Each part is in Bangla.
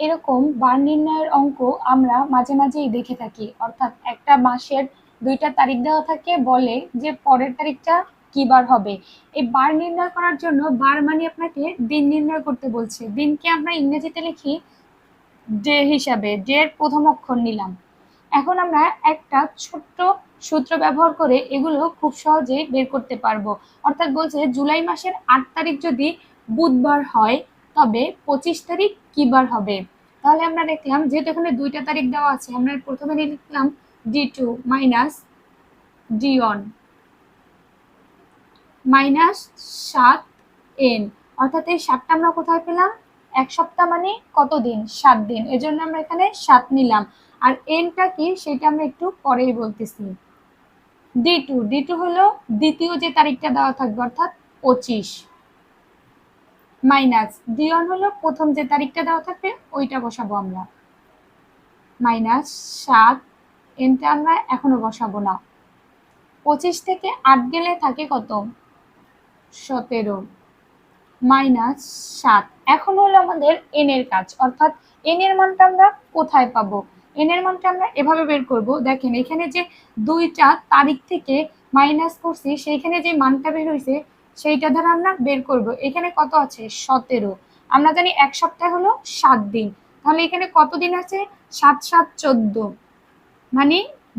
এরকম বার নির্ণয়ের অঙ্ক আমরা মাঝে মাঝেই দেখে থাকি। অর্থাৎ একটা মাসের দুইটা তারিখ দেওয়া থাকে, বলে যে পরের তারিখটা কি বার হবে। এই বার নির্ণয় করার জন্য বার মানে আপনাকে দিন নির্ণয় করতে বলছে। দিনকে আমরা ইংরেজিতে লিখি ডে হিসাবে, ডে এর প্রথম অক্ষর নিলাম। এখন আমরা একটা ছোট্ট সূত্র ব্যবহার করে এগুলো খুব সহজেই বের করতে পারব। অর্থাৎ বলছে জুলাই মাসের আট তারিখ যদি বুধবার হয় তবে পঁচিশ তারিখ কি বার হবে? তাহলে আমরা দেখলাম যেহেতু এখানে দুইটা তারিখ দেওয়া আছে, আমরা প্রথমে লিখলাম D two minus D one minus সাত এন অর্থাৎ এই সাতটা আমরা কোথায় পেলাম? এক সপ্তাহ মানে কত দিন? সাত দিন। এজন্য আমরা এখানে সাত নিলাম। আর এনটা কি? সেটা আমরা একটু পরেই বলতেছি। ডি টু ডি টু হলো দ্বিতীয় যে তারিখটা দেওয়া থাকবে, অর্থাৎ পঁচিশ। মাইনাস ডি ওয়ান হলো প্রথম যে তারিখটা দেওয়া থাকবে, ওইটা বসাবো আমরা। মাইনাস সাত, এনটা আমরা এখনও বসাবো না। পঁচিশ থেকে আট গেলে থাকে কত? সতেরো। মাইনাস সাত, এখন হলো আমাদের এন এর কাজ। অর্থাৎ এন এর মানটা আমরা কোথায় পাবো? এন এর মানটা আমরা এভাবে বের করব। দেখেন, এখানে যে দুইটা তারিখ থেকে মাইনাস করছি, সেইখানে যে মানটা বের হয়েছে সেইটা দ্বারা আমরা বের করব। এখানে কত আছে? সতেরো। আমরা জানি এক সপ্তাহ হলো সাত দিন। তাহলে এখানে কত দিন আছে? সাত সাত, চোদ্দ। মানে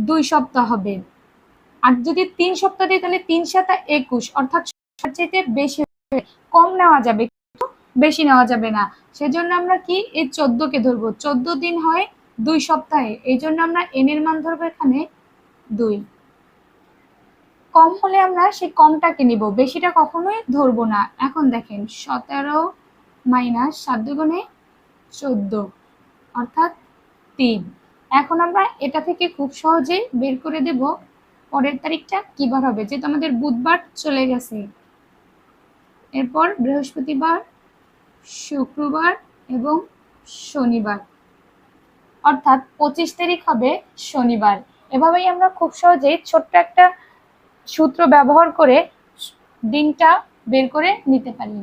দুই সপ্তাহ হবে। আর যদি তিন সপ্তাহ দিই, তাহলে তিন, সাতা একুশ। অর্থাৎ চাইতে বেশি কম নেওয়া যাবে, কিন্তু বেশি নেওয়া যাবে না। সেজন্য আমরা কি? এই চোদ্দকে ধরবো। চোদ্দ দিন হয় দুই সপ্তাহে। এই জন্য আমরা এন এর মান ধরবো এখানে দুই। কম হলে আমরা সেই কমটাকে নিব, বেশিটা কখনোই ধরবো না। এখন দেখেন, সতেরো মাইনাস সাত দুগুণে চোদ্দ, অর্থাৎ তিন। এখন আমরা এটা থেকে খুব সহজেই বের করে দেব, পরের তারিখটা কিবার হবে? যেহেতু আমাদের বুধবার চলে গেছে। এরপর বৃহস্পতিবার, শুক্রবার এবং শনিবার। অর্থাৎ পঁচিশ তারিখ হবে শনিবার। এভাবেই আমরা খুব সহজেই ছোট্ট একটা সূত্র ব্যবহার করে দিনটা বের করে নিতে পারি।